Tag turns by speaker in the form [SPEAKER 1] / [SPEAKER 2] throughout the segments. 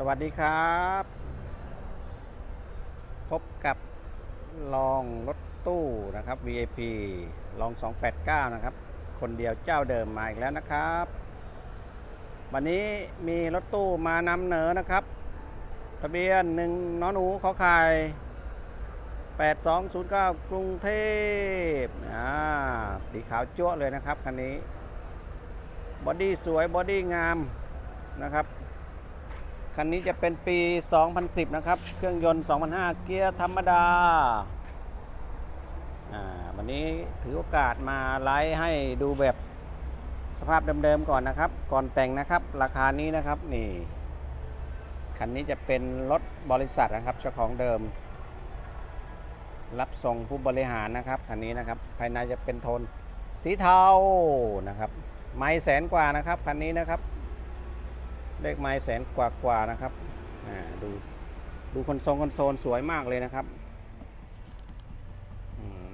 [SPEAKER 1] สวัสดีครับ พบกับลองรถตู้นะครับ VIP ลอง 289 นะครับ คนเดียวเจ้าเดิมมาอีกแล้วนะครับ วันนี้มีรถตู้มานำเหนอนะครับ ทะเบียนหนึ่งนอหนูขอไข่8209 กรุงเทพอ่าสีขาวจั๊วเลยนะครับคันนี้ บอดี้สวยบอดี้งามนะครับ คันนี้จะเป็นปี 2010 นะครับ เครื่องยนต์ 2005 เกียร์ธรรมดาอ่าวันนี้ถือโอกาสมาไลฟ์ให้ดูแบบสภาพเดิมๆก่อนนะครับ ก่อนแต่งนะครับ ราคานี้นะครับนี่ คันนี้จะเป็นรถบริษัทนะครับเจ้าของเดิม รับส่งผู้บริหารนะครับ คันนี้นะครับ ภายในจะเป็นโทนสีเทานะครับ ไม่แสนกว่านะครับ คันนี้นะครับ เลขไม้แสนกว่ากว่านะครับดูดูคอนโซลคอนโซลสวยมากเลยนะครับ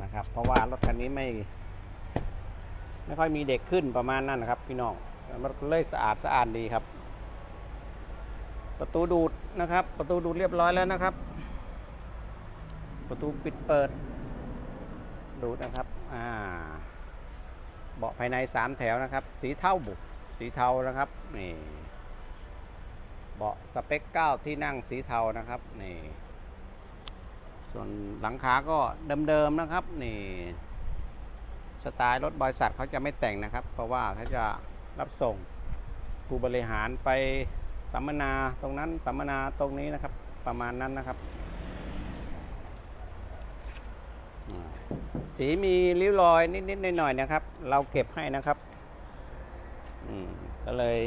[SPEAKER 1] นะครับ เพราะว่ารถคันนี้ไม่ ไม่ค่อยมีเด็กขึ้นประมาณนั้นนะครับ พี่น้องมันเลยสะอาดสะอาดดีครับ ประตูดูดนะครับ ประตูดูดเรียบร้อยแล้วนะครับ ประตูปิดเปิด ดูดนะครับอ่าเบาะภายในสามแถวนะครับ สีเทาบุกสีเทานะครับนี่ เบาะสเปค 9 ที่นั่งสีเทานะครับนี่ส่วนหลังคาก็เดิมๆนะครับนี่สไตล์รถบริษัทเขาจะไม่แต่งนะครับ เพราะว่าเขาจะรับส่งผู้บริหารไปสัมมนาตรงนั้นสัมมนาตรงนี้นะครับ ประมาณนั้นนะครับ สีมีริ้วรอยนิดๆหน่อยๆนะครับ เราเก็บให้นะครับก็เลย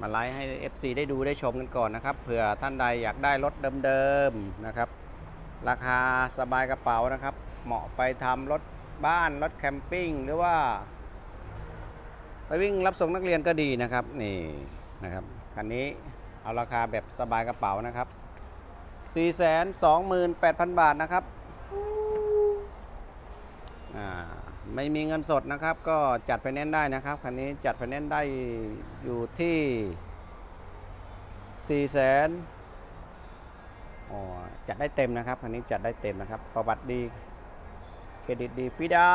[SPEAKER 1] มาไลฟ์ให้ FC ได้ดูได้ชมกันก่อนนะครับเผื่อท่านใดอยากได้รถเดิมๆนะครับ ราคาสบายกระเป๋านะครับ เหมาะไปทำรถบ้านรถแคมปิ้งหรือว่า ไปวิ่งรับส่งนักเรียนก็ดีนะครับนี่นะครับคันนี้เอาราคาแบบสบายกระเป๋านะครับ 428,000 บาทนะครับอ่า ไม่มีเงินสดนะครับ ก็จัดไฟแนนซ์ได้นะครับคันนี้จัดไฟแนนซ์ได้อยู่ที่4แสนอ๋อจัดได้เต็มนะครับคันนี้จัดได้เต็มนะครับ ประวัติดีเครดิตดีฟรีดา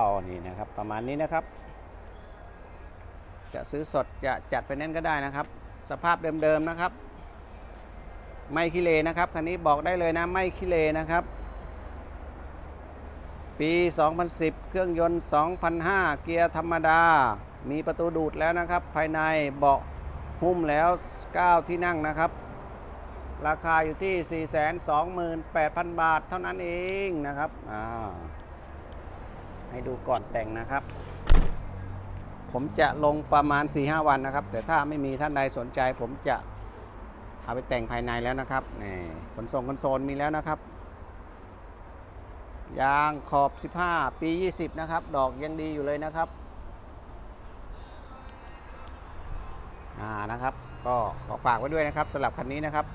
[SPEAKER 1] วน์นี่นะครับ ประมาณนี้นะครับ จะซื้อสดจะจัดไฟแนนซ์ก็ได้นะครับ สภาพเดิมๆนะครับ ไม่ขี้เลนะครับคันนี้บอกได้เลยนะ ไม่ขี้เลนะครับ ปี 2010 เครื่องยนต์ 2005 เกียร์ธรรมดา มีประตูดูดแล้วนะครับ ภายในเบาะหุ้มแล้ว 9 ที่นั่งนะครับ ราคาอยู่ที่ 428,000 บาทเท่านั้นเองนะครับอ่าให้ดูก่อนแต่งนะครับ ผมจะลงประมาณ 4-5 วันนะครับ แต่ถ้าไม่มีท่านใดสนใจผมจะเอาไปแต่งภายในแล้วนะครับนี่ขนส่งคอนโซลมีแล้วนะครับ ยางขอบ 15 ปี 20 นะครับ ดอกยังดีอยู่เลยนะครับอ่านะครับ ก็ขอฝากไว้ด้วยนะครับสำหรับคันนี้นะครับ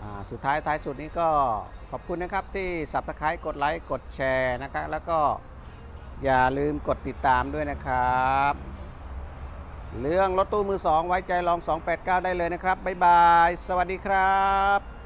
[SPEAKER 1] อ่าสุดท้ายท้ายสุดนี้ก็ขอบคุณนะครับที่ Subscribe กดไลค์กดแชร์นะครับ แล้วก็อย่าลืมกดติดตามด้วยนะครับ เรื่องรถตู้มือ2ไว้ใจลอง 289 ได้เลยนะครับ บ๊ายบาย สวัสดีครับ